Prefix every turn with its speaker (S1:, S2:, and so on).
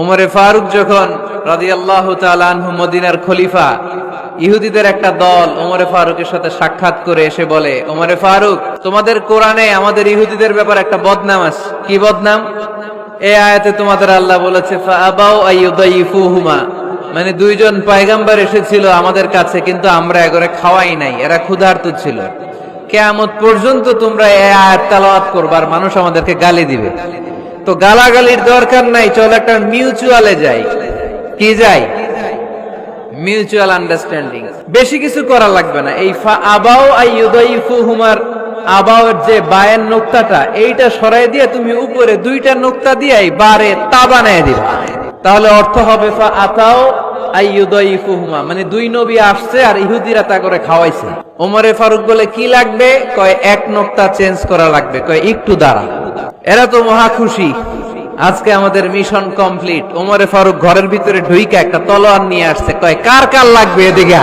S1: ওমরে ফারুক যখন তাআলা আনহু মদিনার খলিফা, ইহুদিদের একটা দল ওমরে ফারুকের সাথে সাক্ষাৎ করে এসে বলে, ওমরে ফারুক, তোমাদের কোরআনে আমাদের ইহুদিদের ব্যাপার একটা বদনাম আছে। কি বদনাম? এ আয়াতে তোমাদের আল্লাহ বলেছে মানে দুইজন পয়গাম্বার এসেছিল আমাদের কাছে, কিন্তু আমরা এগরে খাওয়াই নাই, এরা ক্ষুধার্ত ছিল। কেয়ামত পর্যন্ত তোমরা এই আয়াত তেলাওয়াত করবার মানুষ আমাদেরকে গালি দিবে। তো গালাগালির দরকার নাই, চল একটা মিউচুয়ালে যাই। কি যাই? মিউচুয়াল আন্ডারস্ট্যান্ডিং বেশি কিছু করা লাগবে না। এই আবাও আইয়ুদাইফু হুমার আবাওয়ের যে বায়ের নোক্তাটা, এইটা সরাই দিয়ে তুমি উপরে দুইটা নোক্তা দিয়াই বারে তা বানায় দিবা। তাহলে অর্থ হবে ফা আতাও আইয়ুদাইফু হুমা মানে দুই নবী আসছে আর ইহুদিরা তা করে খাওয়াইছে। ওমরে ফারুক বলে, কি লাগবে? কয়, এক নোক্তা চেঞ্জ করা লাগবে। কয়, একটু দাঁড়া। এরা তো মহা খুশি। আজকে আমাদের মিশন কমপ্লিট ওমরে ফারুক ঘরের ভিতরে ঢুইকা একটা তলোয়ার নিয়ে আসছে। কয়, কার কার লাগবে এদিকে